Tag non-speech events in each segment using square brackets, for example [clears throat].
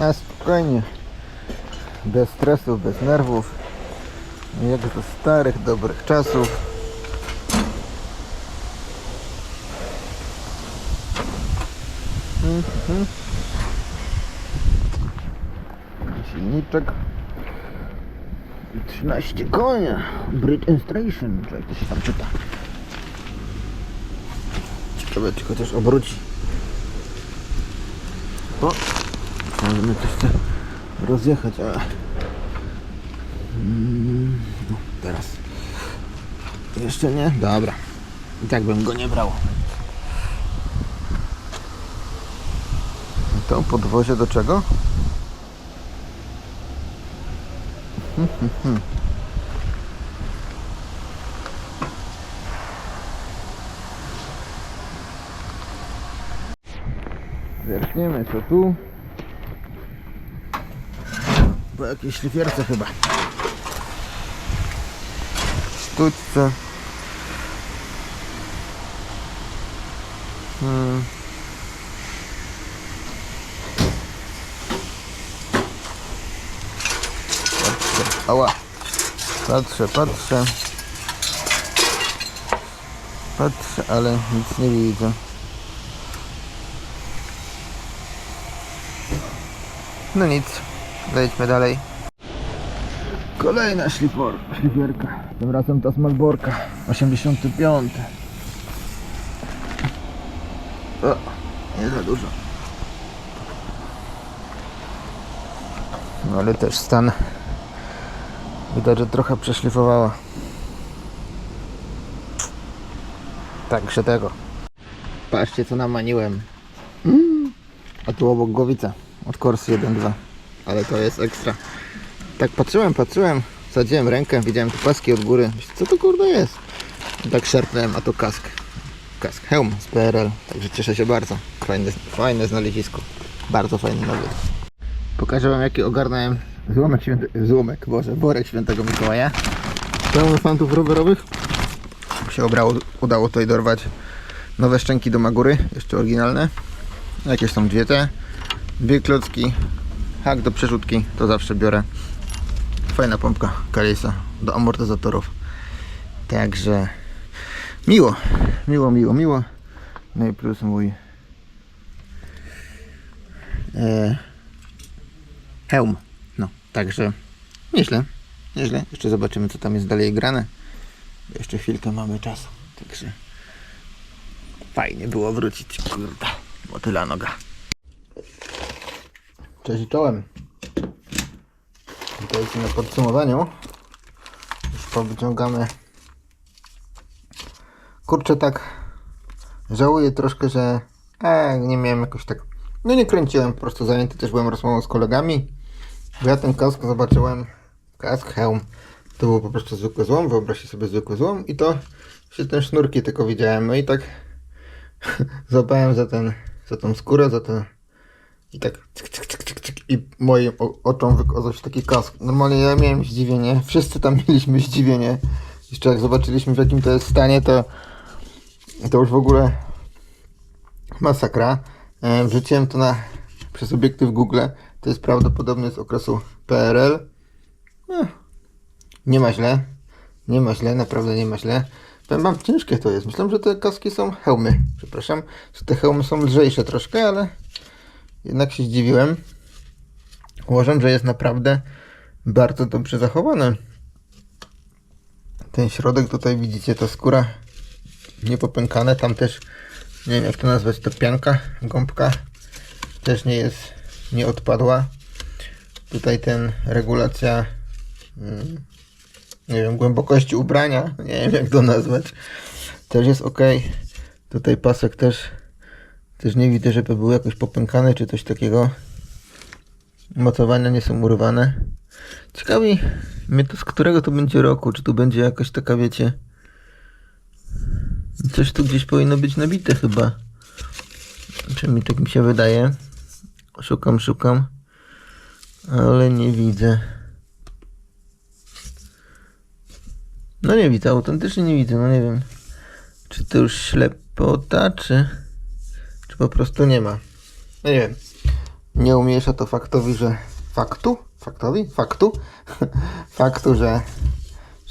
Na spokojnie. Bez stresów, bez nerwów. Jak do starych, dobrych czasów. Mhm. Silniczek. 13 konia. British Station, czy jak się tam czyta. Ciekawe, czy chociaż obróci. O! Możemy coś chce rozjechać, ale... Mm, no, teraz. Jeszcze nie? Dobra. I tak bym go nie brał. To podwozie do czego? [laughs] Zerkniemy co tu. Po jakiejś szlifierce chyba. Sztućce. Hmm. Patrzę. Ała. Patrzę, patrzę. Patrzę, ale nic nie widzę. No nic, lejdźmy dalej. Kolejna szlifor, szlifierka. Tym razem to z Malborka. 85. O, nie za dużo. No ale też stan. Widać, że trochę przeszlifowała. Także tego. Patrzcie co namaniłem. Mm. A tu obok głowica od Corsy 1.2. Ale to jest ekstra. Tak patrzyłem, patrzyłem, sadziłem rękę, widziałem tu paski od góry. Myślę, co to kurde jest? I tak szarpnąłem, a to kask. Kask, hełm z PRL. Także cieszę się bardzo. Fajne, fajne znalezisko. Bardzo fajny nowy. Pokażę wam jaki ogarnąłem złomek święty... Złomek, Boże, worek świętego Mikołaja. Pełno fantów rowerowych. Się ubrało, udało tutaj dorwać nowe szczęki do Magury, jeszcze oryginalne. Jakieś są dwie te. Dwie klocki, hak do przerzutki, to zawsze biorę. Fajna pompka Kalisa do amortyzatorów. Także miło, miło, miło, miło. No i plus mój e, hełm. No, także nieźle, nieźle. Jeszcze zobaczymy co tam jest dalej grane. Jeszcze chwilkę mamy czasu, także fajnie było wrócić. Kurde, motyla noga. Cześć i czołem. Witajcie na podsumowaniu. Już powyciągamy. Kurczę tak. Żałuję troszkę, że e, nie miałem jakoś tak. No nie kręciłem, po prostu zajęty też byłem rozmową z kolegami. Bo ja ten kask zobaczyłem. Kask, hełm. To był po prostu zwykły złom. Wyobraźcie sobie zwykły złom. I to się ten sznurki tylko widziałem. No i tak [laughs] złapałem za ten, za tą skórę, za ten i tak cyk, cyk, cyk, cyk, cyk, i moim oczom wykazał się taki kask. Normalnie ja miałem zdziwienie, wszyscy tam mieliśmy zdziwienie. Jeszcze jak zobaczyliśmy w jakim to jest stanie, to to już w ogóle masakra. E, Wrzuciłem to na przez obiektyw Google. To jest prawdopodobnie z okresu PRL. Eh, nie ma źle. Nie ma źle, naprawdę nie ma źle. Powiem wam, ciężkie to jest. Myślałem, że te kaski są hełmy. Przepraszam, że te hełmy są lżejsze troszkę, ale jednak się zdziwiłem. Uważam, że jest naprawdę bardzo dobrze zachowany. Ten środek tutaj widzicie, ta skóra niepopękane. Tam też, nie wiem jak to nazwać, to pianka, gąbka też nie jest, nie odpadła. Tutaj ten regulacja, mm, nie wiem, głębokości ubrania, nie wiem jak to nazwać, też jest ok. Tutaj pasek też też nie widzę, żeby był jakoś popękany czy coś takiego. Mocowania nie są urwane. Ciekawi mnie to z którego to będzie roku. Czy tu będzie jakaś taka, wiecie... Coś tu gdzieś powinno być nabite chyba. Mi tak mi się wydaje. Szukam, szukam. Ale nie widzę. No nie widzę, autentycznie nie widzę, no nie wiem. Czy to już ślepota, czy... Po prostu nie ma. No nie wiem. Nie umniejsza to faktowi, że faktu? Faktowi? Faktu? [laughs] Faktu, że,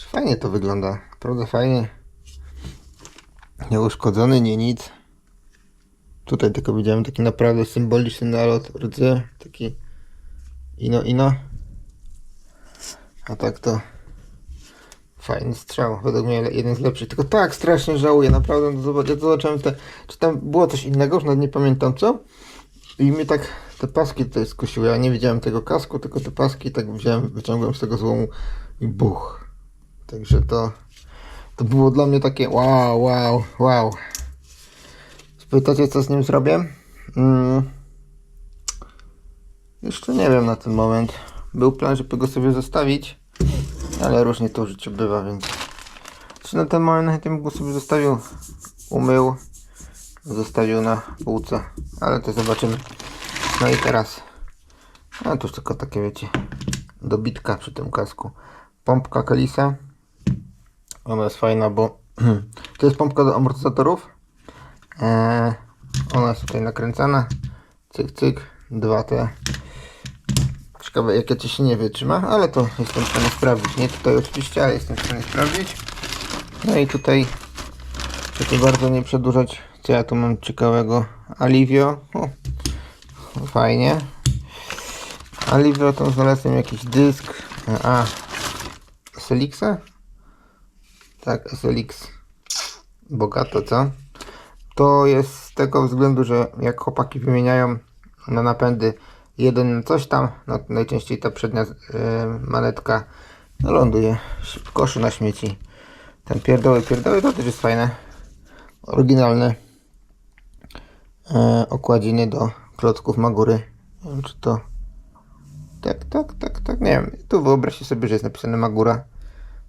fajnie to wygląda. Naprawdę fajnie. Nieuszkodzony, nie nic. Tutaj tylko widziałem taki naprawdę symboliczny nalot rdzy. Taki ino ino. A tak to fajny strzał. Według mnie jeden z lepszych. Tylko tak strasznie żałuję. Naprawdę no ja to zobaczyłem te, czy tam było coś innego, już nawet nie pamiętam co. I mnie tak te paski tutaj skusiły. Ja nie widziałem tego kasku, tylko te paski tak wziąłem, wyciągłem z tego złomu i buch. Także to to było dla mnie takie wow, wow, wow. Spytacie co z nim zrobię? Mm. Jeszcze nie wiem na ten moment. Był plan, żeby go sobie zostawić, ale różnie to w życiu bywa, więc czy na ten moment chętnie go sobie zostawił, umył, zostawił na półce, ale to zobaczymy. No i teraz, a to już tylko takie wiecie, dobitka przy tym kasku. Pompka Kalisa. Ona jest fajna, bo [clears throat] to jest pompka do amortyzatorów. Eee, ona jest tutaj nakręcana. Cyk, cyk. Dwa te. Ciekawe jakie ciśnienie wytrzyma, ale to jestem w stanie sprawdzić. Nie tutaj oczywiście, ale jestem w stanie sprawdzić. No i tutaj, żeby bardzo nie przedłużać, co ja tu mam ciekawego. Alivio. O, fajnie. Alivio to znalazłem jakiś dysk. A, Selixa? Tak, SLX. Bogato, co? To jest z tego względu, że jak chłopaki wymieniają na napędy jeden coś tam, no najczęściej ta przednia e, manetka no, ląduje w koszu na śmieci. Ten pierdoły, pierdoły to też jest fajne. Oryginalne e, okładziny do klocków Magury. Nie wiem, czy to... Tak, tak, tak, tak, nie wiem. Tu wyobraźcie sobie, że jest napisane Magura.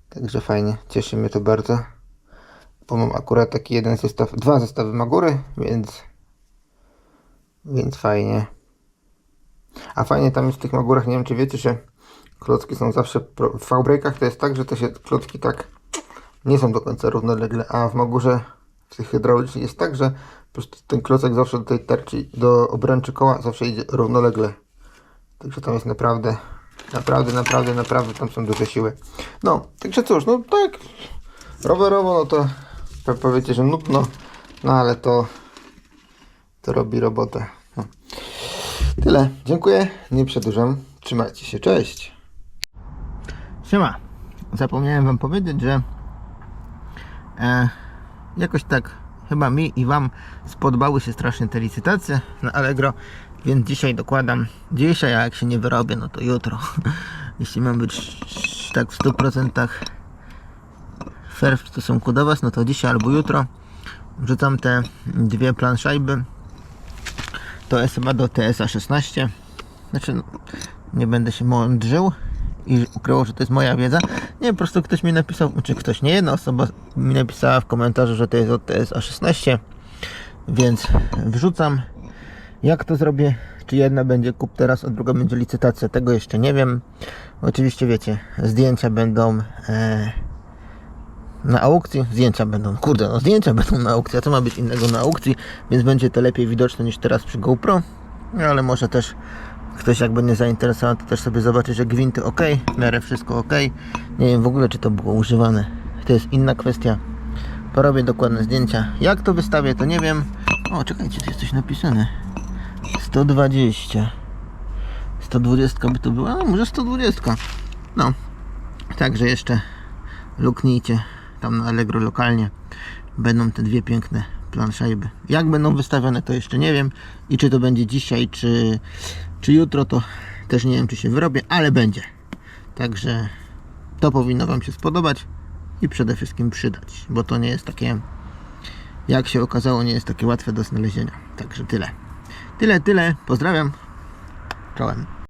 Także fajnie, cieszy mnie to bardzo. Bo mam akurat taki jeden zestaw, dwa zestawy Magury, więc więc fajnie. A fajnie tam jest w tych Magurach, nie wiem czy wiecie, że klocki są zawsze, w V-breakach to jest tak, że te się klocki tak nie są do końca równolegle, a w Magurze w tych hydraulicznych jest tak, że ten klocek zawsze do tej tarczy, do obręczy koła zawsze idzie równolegle. Także tam jest naprawdę, naprawdę, naprawdę, naprawdę tam są duże siły. No, także cóż, no tak, rowerowo, no to po- powiecie, że nudno, no ale to, to robi robotę. No. Tyle, dziękuję, nie przedłużam, trzymajcie się, cześć. Siema, zapomniałem wam powiedzieć, że e, jakoś tak chyba mi i wam spodobały się strasznie te licytacje na Allegro, więc dzisiaj dokładam. Dzisiaj, a jak się nie wyrobię, no to jutro. [laughs] Jeśli mam być tak w 100% fair w stosunku do was, no to dzisiaj albo jutro wrzucam te dwie planszajby. To chyba do TSA 16. Znaczy, no, nie będę się mądrzył i ukryło, że to jest moja wiedza. Nie, po prostu ktoś mi napisał, czy ktoś, nie jedna osoba mi napisała w komentarzu, że to jest od TSA 16. Więc wrzucam. Jak to zrobię? Czy jedna będzie kup teraz, a druga będzie licytacja? Tego jeszcze nie wiem. Oczywiście wiecie, zdjęcia będą e, na aukcji. Zdjęcia będą, kurde, no zdjęcia [laughs] będą na aukcji. A co ma być innego na aukcji? Więc będzie to lepiej widoczne niż teraz przy GoPro. No, ale może też ktoś jak będzie zainteresowany, to też sobie zobaczy, że gwinty ok, w miarę wszystko ok. Nie wiem w ogóle, czy to było używane. To jest inna kwestia. Porobię dokładne zdjęcia. Jak to wystawię, to nie wiem. O, czekajcie, tu jest coś napisane. 120. 120 by to była? No, może 120. No. Także jeszcze luknijcie tam na Allegro lokalnie. Będą te dwie piękne planszajby. Jak będą wystawione, to jeszcze nie wiem. I czy to będzie dzisiaj, czy, czy jutro, to też nie wiem, czy się wyrobię, ale będzie. Także to powinno Wam się spodobać i przede wszystkim przydać, bo to nie jest takie, jak się okazało, nie jest takie łatwe do znalezienia. Także tyle. Tyle, tyle. Pozdrawiam. Czołem.